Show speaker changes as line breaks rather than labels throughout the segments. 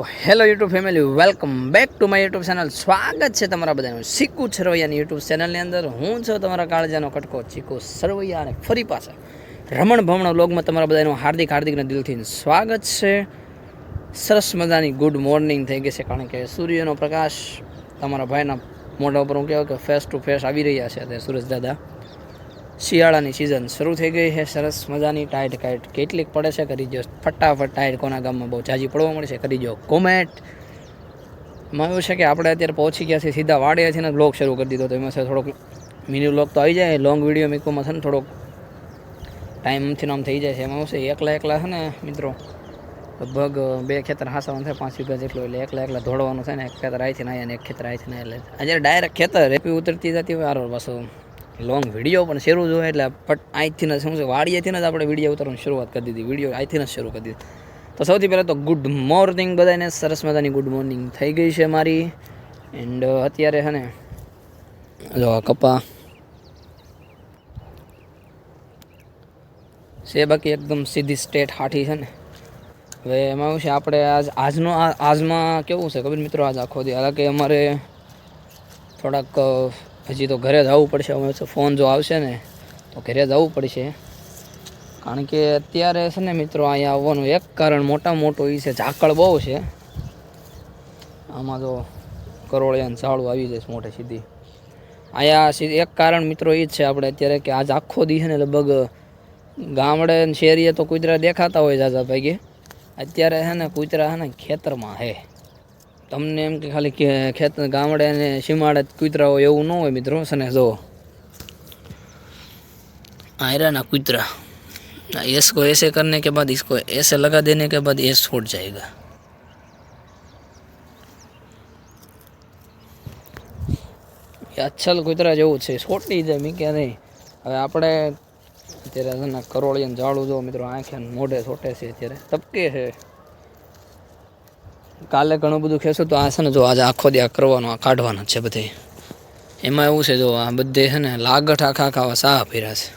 તો hello YouTube family welcome back to my YouTube channel સ્વાગત છે તમારા બધાનું સિક્કુ સરવૈયાની યુટ્યુબ ચેનલની અંદર. હું છું તમારા કાળજાનો કટકો ચીકુ સરવૈયા અને ફરી પાછા રમણ ભમણ લોગમાં તમારા બધાનું હાર્દિક હાર્દિકના દિલથી સ્વાગત છે. સરસ મજાની ગુડ મોર્નિંગ થઈ ગઈ છે, કારણ કે સૂર્યનો પ્રકાશ તમારા ભાઈના મોઢા ઉપર હું કહેવાય કે ફેસ ટુ ફેસ આવી રહ્યા છે અત્યારે સુરજ દાદા. શિયાળાની સિઝન શરૂ થઈ ગઈ છે. સરસ મજાની ટાઈટ કાઈટ કેટલીક પડે છે. કરી દો ફટાફટ ટાઈટ કોના ગામમાં બહુ જાજી પડવા મળે છે. કરી દો કોમેન્ટ એમાં એવું છે કે આપણે અત્યારે પહોંચી ગયા છીએ સીધા વાડિયાથી ને બ્લોગ શરૂ કરી દીધો તો એમાં છે થોડોક મિની બ્લોગ તો આવી જાય. લોંગ વીડિયો મીકવામાં છે ને થોડોક ટાઈમથી નામ થઈ જાય છે. એમાં શું એકલા એકલા છે ને મિત્રો, લગભગ બે ખેતર હાંસવાનું થાય, પાંચ વીઘા જેટલું. એટલે એકલા એકલા ધોડવાનું થાય ને, એક ખેતર આવીથી ને અહીંયા ને એક ખેતર આવીથી ને એટલે આજે ડાયરેક્ટ ખેતર. રેપી ઉતરતી જતી હોય આરો પાછું લોંગ વીડિયો પણ શરૂ જોઈએ એટલે પટ અહીંથી ને શું છે, વાડીએથી જ આપણે વીડિયો ઉતારવાની શરૂઆત કરી દીધી. વીડિયો અહીંથી જ શરૂ કરી દીધી. તો સૌથી પહેલાં તો ગુડ મોર્નિંગ બધાને સરસ મજાની ગુડ મોર્નિંગ થઈ ગઈ છે મારી. એન્ડ અત્યારે છે ને, જો કપા છે બાકી એકદમ સીધી સ્ટેટ હાઠી છે ને. હવે એમાં એવું છે, આપણે આજ આજનો આજમાં કેવું છે ખબર મિત્રો? આજ આખો દી હાલાકી અમારે થોડાક હજી તો ઘરે જવું પડશે. હવે ફોન જો આવશે ને, તો ઘરે જવું પડશે. કારણ કે અત્યારે છે ને મિત્રો અહીંયા આવવાનું એક કારણ મોટા મોટું એ છે, ઝાકળ બહુ છે. આમાં જો કરોળિયાને ઝાડું આવી જાય છે મોટે સીધી. અહીંયા સીધી એક કારણ મિત્રો એ જ છે આપણે અત્યારે કે આજ આખો દી છે ને લગભગ ગામડે શેરીએ તો કૂતરા દેખાતા હોય જાજા ભાગે. અત્યારે છે ને કૂતરા છે ને ખેતરમાં હે. તમને એમ કે ખાલી કે ખેત ગામડે અને સીમાડે જ કૂતરા હોય એવું ન હોય મિત્રો છે ને જો आयरन ना कुतरा ना इसको ऐसे करने के बाद इसको ऐसे लगा देने के बाद ये छूट जाएगा એ અચ્છલ કૂતરા જેવું છે છોટી જાય મી કે નહીં હવે આપણે અત્યારે છે ને કરોળિયાને ઝાડું જો મિત્રો આંખે ને મોઢે છોટે છે અત્યારે તપકે છે કાલે ઘણું બધું ખેંચો તો આ છે ને જો આજે આખો દી કરવાનો, આ કાઢવાનો છે બધે. એમાં એવું છે જો આ બધે છે ને લાગઠ આખા આખા સાહ ફેર્યા છે.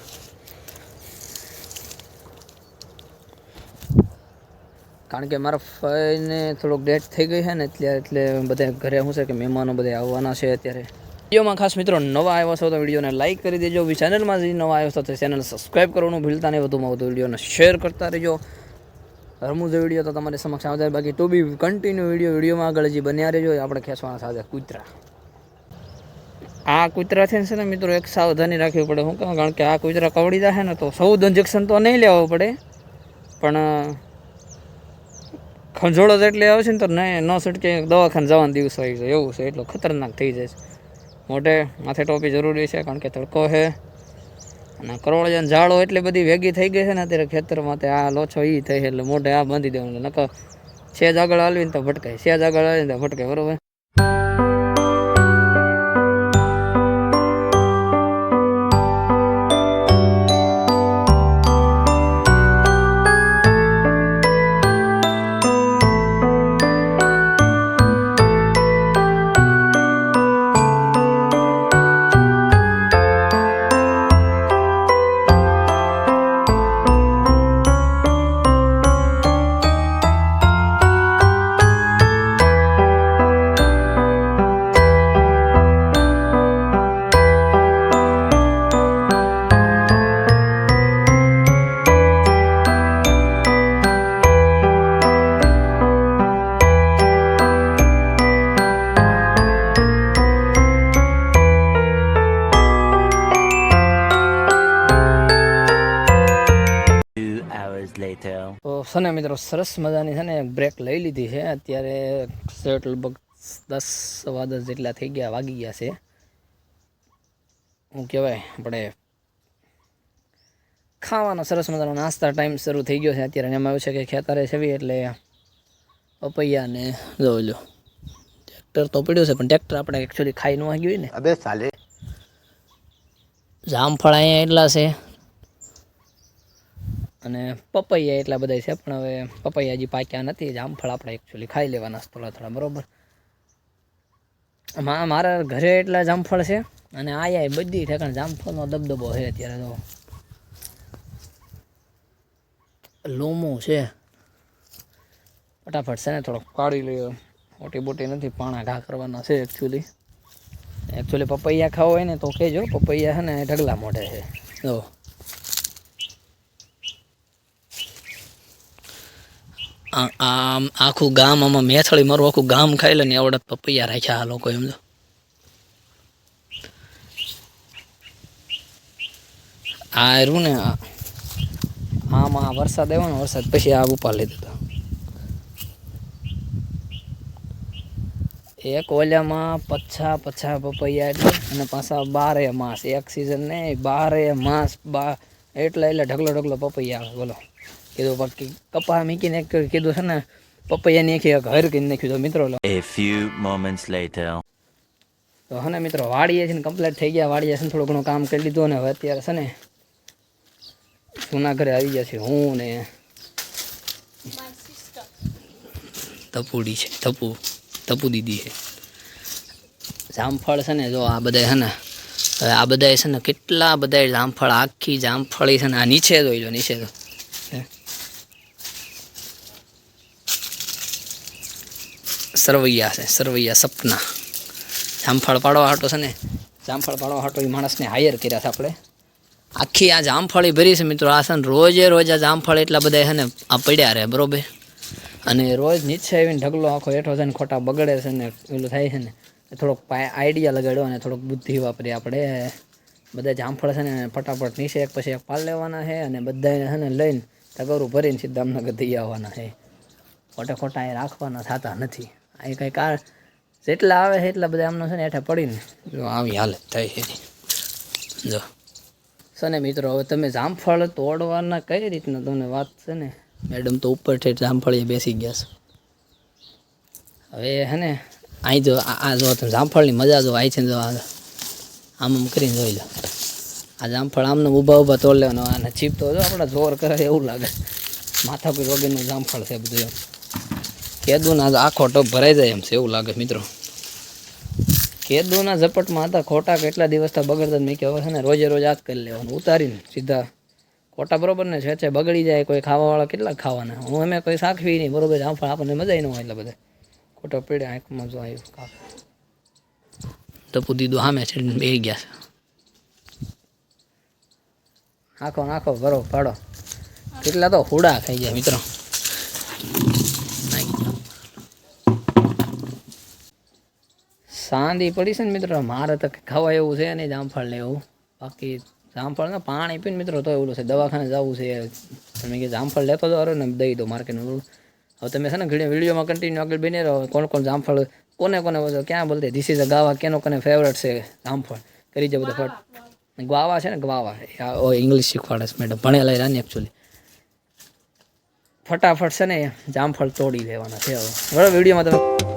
કારણ કે મારા ફઈને થોડોક ડેટ થઈ ગઈ છે ને એટલે એટલે બધા ઘરે શું છે કે મહેમાનો બધા આવવાના છે અત્યારે. વિડીયોમાં ખાસ મિત્રો નવા આવ્યા છો તો વિડીયોને લાઇક કરી દેજો. ચેનલમાં જે નવા આવ્યો છો તો ચેનલ સબસ્ક્રાઈબ કરવાનું ભૂલતા નહીં. વધુમાં વધુ વિડીયોને શેર કરતા રહેજો. રમૂજ વીડિયો તો તમારી સમક્ષ આવતા બાકી ટુ બી કન્ટિન્યુ વીડિયો, વિડીયોમાં આગળ હજી બન્યા રહેજો. આપણે ખેંચવાના સાથે કૂતરા. આ કૂતરા છે ને મિત્રો, એક સાવધાની રાખવી પડે. શું કહું, કારણ કે આ કૂતરા કવડી જાય ને તો સૌદ ઇન્જેક્શન તો નહીં લેવું પડે. પણ ખંજોળો એટલે આવે છે ને તો નહીં ન છૂટકે દવાખાને જવાનો દિવસ આવી જાય એવું છે. એટલો ખતરનાક થઈ જાય છે. મોટે માથે ટોપી જરૂરી છે, કારણ કે તડકો છે અને કરોળિયાને ઝાડો એટલી બધી ભેગી થઈ ગઈ છે ને અત્યારે ખેતરમાં તે આ લોછો ઈ થઈ એટલે મોઢે આ બાંધી દેવાનું. નકર સેજ આગળ હાલવીને તો ભટકાય સેજ આગળ હાલીને તો ભટકાય, બરોબર? છે ને મિત્રો સરસ મજાની છે ને બ્રેક લઈ લીધી છે. અત્યારે શર્ટ લગભગ દસ સવા દસ જેટલા થઈ ગયા વાગી ગયા છે. હું કહેવાય? આપણે ખાવાનો સરસ મજાનો નાસ્તા ટાઈમ શરૂ થઈ ગયો છે. અત્યારે એમાં આવ્યું છે કે ખેતરે છે એટલે અપૈયાને જોઈ લો ટ્રેક્ટર તો પડ્યો છે પણ ટ્રેક્ટર આપણે એકચ્યુઅલી ખાઈ ન વાગ્યું ને.
અબે ચાલે
જામફળ અહીંયા એટલા છે. અને પપૈયા એટલા બધા છે, પણ હવે પપૈયા હજી પાક્યા નથી જામફળ આપણે એકચ્યુઅલી ખાઈ લેવાના થોડા થોડા, બરાબર? મારા ઘરે એટલા જામફળ છે, અને આયા બધી ઠેકાણ જામફળનો દબદબો છે અત્યારે તો. લોમો છે. ફટાફટ છે ને થોડોક કાઢી લ્યો. મોટી બોટી નથી, પાણા ઘા કરવાના છે એકચ્યુઅલી એકચ્યુઅલી પપૈયા ખાવા હોય ને તો કહેજો પપૈયા છે ને ઢગલા મોઢે છે. જો. આમ આખું ગામ આમાં મેથળી મારું આખું ગામ ખાઈ લે ને એવડા પપૈયા રાખ્યા આ લોકો એમ તો. આ રૂ ને આમાં વરસાદ આવ્યો ને વરસાદ પછી આ ઉપાડ લીધો એક ઓલામાં પચ્છા પચ્છા પપૈયા એટલે અને પાછા બારે માસ. એક સિઝન નહીં બારે માસ બા એટલે એટલે ઢગલો ઢગલો પપૈયા આવે, બોલો. કીધું બાકી કપા મૂકીને એક કીધું છે ને પપૈયા નાખી એક હર કરીને નાખ્યું તો મિત્રો. લો
A few moments later.
તો હને મિત્રો વાડીએ છે ને કમ્પ્લીટ થઈ ગયા. વાડીએ છે ને થોડું ઘણું કામ કરી લીધું અને હવે અત્યારે છે ને જૂના ઘરે આવી ગયા છે હું ને તપુડી છે તપુ તપુ દીદી છે. જામફળ છે ને જો આ બધા છે ને હવે આ બધા છે ને કેટલા બધા જામફળ આખી જામફળી છે ને આ નીચે જોઈ લો નીચે તો સરવૈયા છે, સરવૈયા સપના. જામફળ પાડવા હાટો છે ને, જામફળ પાડવા હાટો એ માણસને હાયર કર્યા છે આપણે. આખી આ જામફળી ભરી છે મિત્રો, આ છે ને રોજે રોજ આ જામફળ એટલા બધા છે ને, આ પડ્યા રહે, બરોબર? અને રોજ નીચે આવીને ઢગલો આખો હેઠો છે ને, ખોટા બગડે છે ને પેલું થાય છે ને થોડોક આઈડિયા લગાડ્યો અને થોડોક બુદ્ધિ વાપરી આપણે. બધા જામફળ છે ને, ફટાફટ નીચે એક પછી એક પાલ લેવાના છે અને બધાને છે ને લઈને તગરું ભરીને સીધા જામનગર દઈ આવવાના છે. ખોટા ખોટા એ રાખવાના થતા નથી. આ કંઈ કાર જેટલા આવે છે એટલા બધા આમનો છે ને હેઠે પડીને. જો આવી હાલત થાય છે જો. છે ને મિત્રો હવે તમે જામફળ તોડવાના કઈ રીતના તમને વાત છે ને? મેડમ તો ઉપર ઠેઠ જામફળીએ બેસી ગયા છે. હવે હે ને અહીં જો આ જો તમે જામફળની મજા જો આવી છે ને જો આ આમ આમ કરીને જોઈ લો. આ જામફળ આમને ઊભા ઊભા તોડ લેવાનો અને ચીપતો જો આપણા જોર કરે એવું લાગે. માથા કોઈ વગરનું જામફળ છે બધું એમ. કેદુના આખો ટપ ભરાઈ જાય એમ છે એવું લાગે મિત્રો. કેદુના ઝપટમાં હતા, ખોટા કેટલા દિવસથી બગડતા મેં કે હવે છે ને રોજે રોજ આ જ કરી લેવાનું, ઉતારીને સીધા. ખોટા બરોબર ને છે બગડી જાય, કોઈ ખાવાવાળા કેટલા ખાવાના? હું અમે કોઈ સાખવી નહીં, બરોબર જામફળ આપણને મજા ન હોય એટલે બધા. ખોટા પીડે આંખમાં જો આવ્યું કાપ ટપુ દીધું સામે છે બે ગયા છે. નાખો નાખો, ભરો, પાડો. કેટલા તો હુડા ખાઈ ગયા, મિત્રો નાખી દો. સાંદી પડી છે ને મિત્રો, મારે તો ખાવા એવું છે નહીં જામફળ એવું. બાકી જામફળ ને પાણી પીને મિત્રો તો એવું છે, દવાખાને જવું છે. તમે કે જામફળ લેતો જ ને દઈ દો માર્કેટનું હવે તમે છે ને ઘણી વિડીયોમાં કન્ટિન્યુ આગળ બની રહો, કોણ કોણ જામફળ, કોને કોને બધો ક્યાં બોલતે? ધીસ ઇઝ અ ગાવા, કેનો કોને ફેવરેટ છે જામફળ? કરી જાય બધું ફટ. ગ્વાવા છે ને ગ્વાવા ઓ ઇંગ્લિશ શીખવાડે છે મેડમ ભણેલા રાની એકચ્યુઅલી ફટાફટ છે ને જામફળ તોડી લેવાના છે હવે. વિડીયોમાં તમે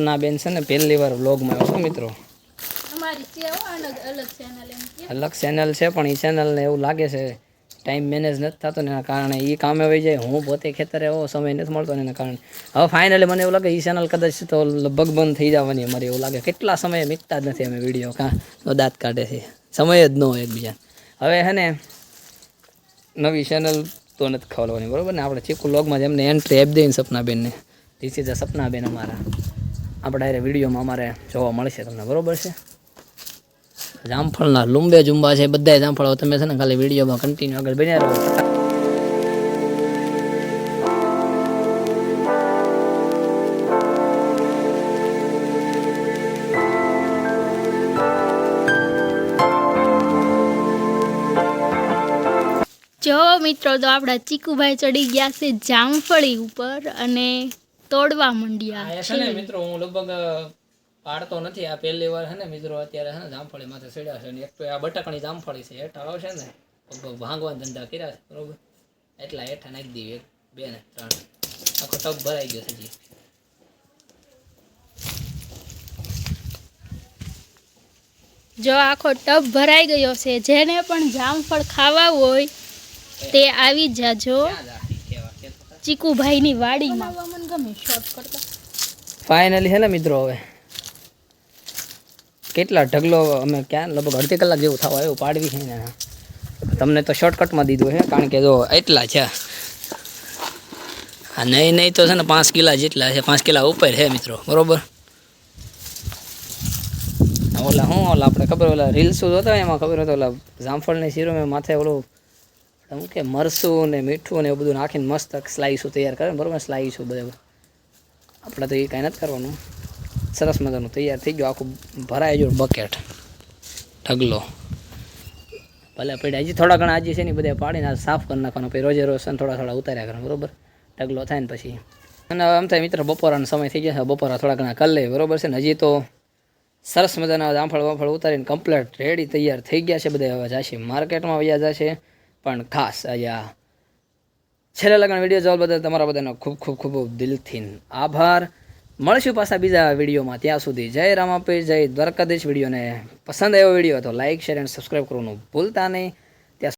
સપના બેન છે ને પહેલી વાર વ્લોગમાં આવ્યો છો મિત્રો.
અલગ ચેનલ
છે પણ એ ચેનલને એવું લાગે છે ટાઈમ મેનેજ નથી થતો ને એના કારણે એ કામે વહી જાય. હું પોતે ખેતરે એવો સમય નથી મળતો ને એના કારણે. હવે ફાઇનલી મને એવું લાગે એ ચેનલ કદાચ તો લગભગ બંધ થઈ જવાની અમારે એવું લાગે. કેટલા સમય મીકતા જ નથી અમે વીડિયો કાં તો દાંત કાઢે છે. સમય જ ન હોય એકબીજા હવે હે ને નવી ચેનલ તો નથી ખોલવાની બરાબર ને? આપણે ચીકુ લોગમાં જેમને એન્ટ્રી આપી દઈને સપનાબેનને. ધીસ ઇઝ અ સપનાબેન અમારા. આપણે અરે વિડીયોમાં અમારે જોવા મળશે તમને, બરોબર છે? જામફળના લુંબે જુંબા છે બધા જામફળો. તમે છે ને ખાલી વિડીયોમાં કન્ટિન્યુ આગળ બન્યા રહો.
જો મિત્રો, તો આપણા ચીકુભાઈ ચડી ગયા છે જામફળી ઉપર અને તોડવા માંડ્યા
છે ને મિત્રો હું લગભગ પાડતો નથી. આ પહેલી વાર છે ને મિત્રો અત્યારે છે ને જામફળી માથે ચડ્યા છે અને એક તો આ બટાકાની જામફળી છે હેઠા આવશે ને લગભગ ભાંગવા ધંધા કર્યા છે બરોબર? એટલા હેઠા નાખી દઈએ એક બે ને ત્રણ. આખો ટબ ભરાઈ ગયો છે જી
જો આખો ટબ ભરાઈ ગયો છે જેને પણ જામફળ ખાવા હોય તે આવી જાજો. ચીકુભાઈની વાડીમાં. ગમે શોર્ટ
ફાઇનલી હે ને મિત્રો હવે? કેટલા ઢગલો અમે ક્યાં? લગભગ અડધી કલાક જેવું થવા એવું પાડવી છે ને. તમને તો શોર્ટકટમાં દીધું છે, કારણ કે જો એટલા છે. આ નહીં નહીં તો છે ને પાંચ કિલા જેટલા છે, પાંચ કિલા ઉપર છે મિત્રો, બરોબર? ઓલા હું ઓલા આપણે ખબર, ઓલા રીલ્સો જોતા એમાં ખબર હતો ઓલા જામફળની શીરો મેં માથે ઓલું શું કે મરસું ને મીઠું ને એવું બધું નાખીને મસ્ત સ્લાઈસો તૈયાર કરે. બરાબર? સ્લાઈસો બધા આપણે તો એ કાંઈ નથી કરવાનું. સરસ મજાનું તૈયાર થઈ ગયું. આખું ભરાય જો બકેટ ઢગલો. ભલે પડ્યા. હજી થોડા ઘણા હજી છે ને બધા પાડીને સાફ કરી નાખવાનો. પછી રોજે રોજ છે થોડા થોડા ઉતાર્યા કરવાનું. બરોબર? ઢગલો થાય ને પછી. અને આમ થાય મિત્ર, બપોરાનો સમય થઈ જશે બપોરા થોડા ઘણા કરી લે બરોબર છે ને? હજી તો સરસ મજાના જામફળ વામફળ ઉતારીને કમ્પ્લેટ રેડી તૈયાર થઈ ગયા છે બધા હવે જશે. માર્કેટમાં વ્યાજા જશે. પણ ખાસ અહીંયા છેલ્લા લગન વીડિયો જોવા બદલ તમારા બધાનો ખૂબ ખૂબ ખૂબ દિલથી આભાર. મળશું પાછા બીજા વિડીયોમાં. ત્યાં સુધી જય રામાપીર જય દ્વારકાધીશ. વિડીયોને પસંદ આવ્યો વીડિયો તો લાઇક શેર એન્ડ સબસ્ક્રાઈબ કરવાનું ભૂલતા નહીં.